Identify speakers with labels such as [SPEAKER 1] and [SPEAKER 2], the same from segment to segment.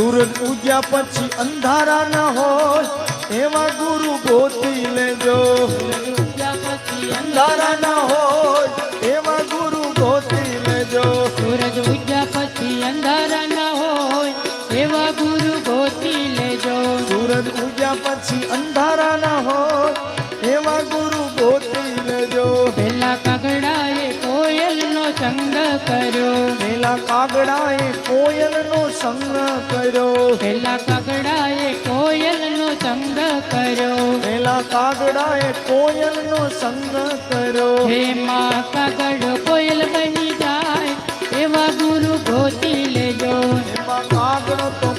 [SPEAKER 1] સૂરજ ઉગ્યા પછી અંધારા ન હોય એવા ગુરુ ગોતી લેજો. અંધારા ન હોય એવા ગુરુ ગોતી લેજો.
[SPEAKER 2] સૂરજ ઉગ્યા પછી અંધારા ન હોય એવા ગુરુ ગોતી લેજો.
[SPEAKER 1] સૂરજ ઉગ્યા પછી અંધારા ન હોય
[SPEAKER 2] કર્યો.
[SPEAKER 1] પેલા કાગડાએ કોયલનો સંગ કર્યો.
[SPEAKER 2] પેલા કાગડાએ કોયલનો સંગ કર્યો.
[SPEAKER 1] પેલા કાગડાએ કોયલનો સંગ કર્યો.
[SPEAKER 2] હે માં કાગડ કોયલ બની જાય એવા ગુરુ ગોતી લેજો.
[SPEAKER 1] એમાં કાગડો તો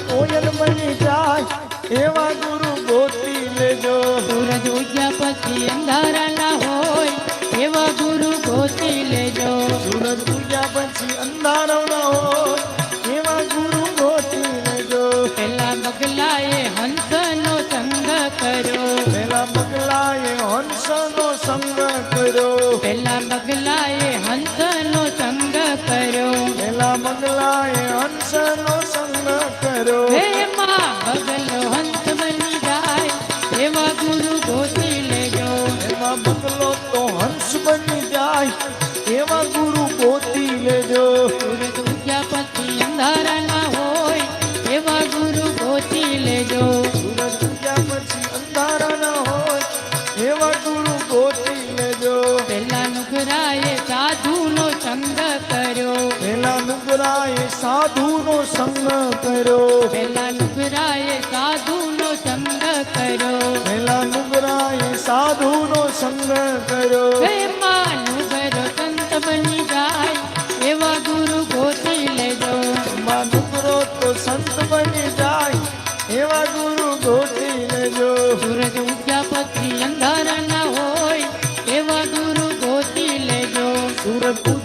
[SPEAKER 1] ગોતી લેજો.
[SPEAKER 2] સુરત પૂજા પછી અંધારો ન હોય એવા ગુરુ ગોતી લેજો. પેલા બગલાએ હંસનો સંગ કર્યો.
[SPEAKER 1] પેલા બગલાએ હંસનો સંગ કર્યો.
[SPEAKER 2] પેલા બગલાએ હંસનો સંગ કર્યો.
[SPEAKER 1] પેલા બગલાએ હંસનો સંગ કર્યો.
[SPEAKER 2] જાય એવા ગુરુ ગોતી લેજો. સૂરજ ઉગ્યા પછી અંધારા ના હોય એવા ગુરુ ગોતી લેજો.
[SPEAKER 1] સૂરજ ઉગ્યા પછી અંધારા ન હોય એવા ગુરુ ગોતી લેજો.
[SPEAKER 2] પેલા નુગરાએ સાધુનો સંગ કર્યો.
[SPEAKER 1] પેલા નુગરાએ સાધુનો સંગ કર્યો.
[SPEAKER 2] પેલા નુગરાએ સાધુનો સંગ કર્યો.
[SPEAKER 1] પેલા
[SPEAKER 2] સૂરજ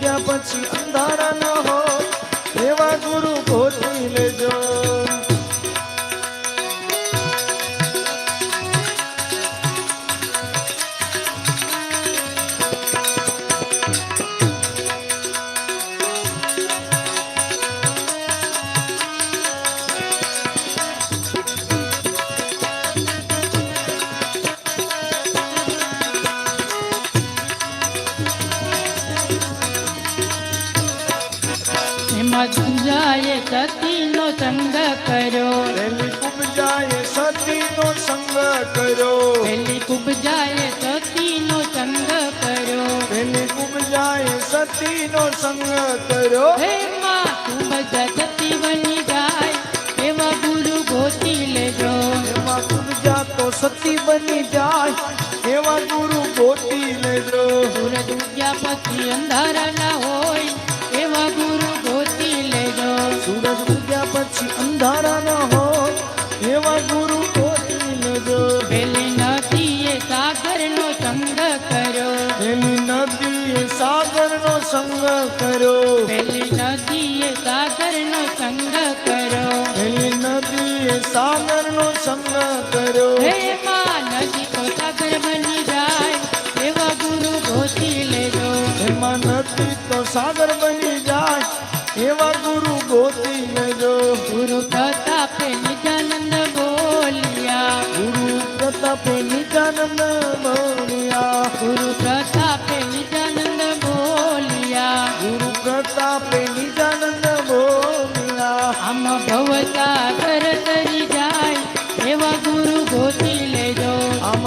[SPEAKER 2] એમાં ગુંજાએ સતીનો સંગ કર્યો
[SPEAKER 1] પેલી ઉપજાએ સતીનો સંગ કર્યો
[SPEAKER 2] પેલી કુબજાએ સતીનો સંગ કર્યો
[SPEAKER 1] પેલી ઉપજાએ સતીનો સંગ કર્યો
[SPEAKER 2] હે માં કુબજા સતી બની જાય એવા ગુરુ ગોતી લેજો
[SPEAKER 1] એમાં ઉપજા તો સતી બની જાય એવા ગુરુ ગોતી લેજો
[SPEAKER 2] સૂરજ ઉગ્યા પછી અંધારા ના હોય સંગ કરો.
[SPEAKER 1] પેલી નદીએ સાગરનો સંગ કર્યો
[SPEAKER 2] પેલી નદીએ સાગરનો સંગ કર્યો હે માં નદી તો સાગર બની જાય એવા ગુરુ ગોતી લેજો.
[SPEAKER 1] એમાં નદી તો સાગર બની જાય એવા ગુરુ ગોતી લેજો.
[SPEAKER 2] ગુરુ પ્રતાપે નિજાનંદ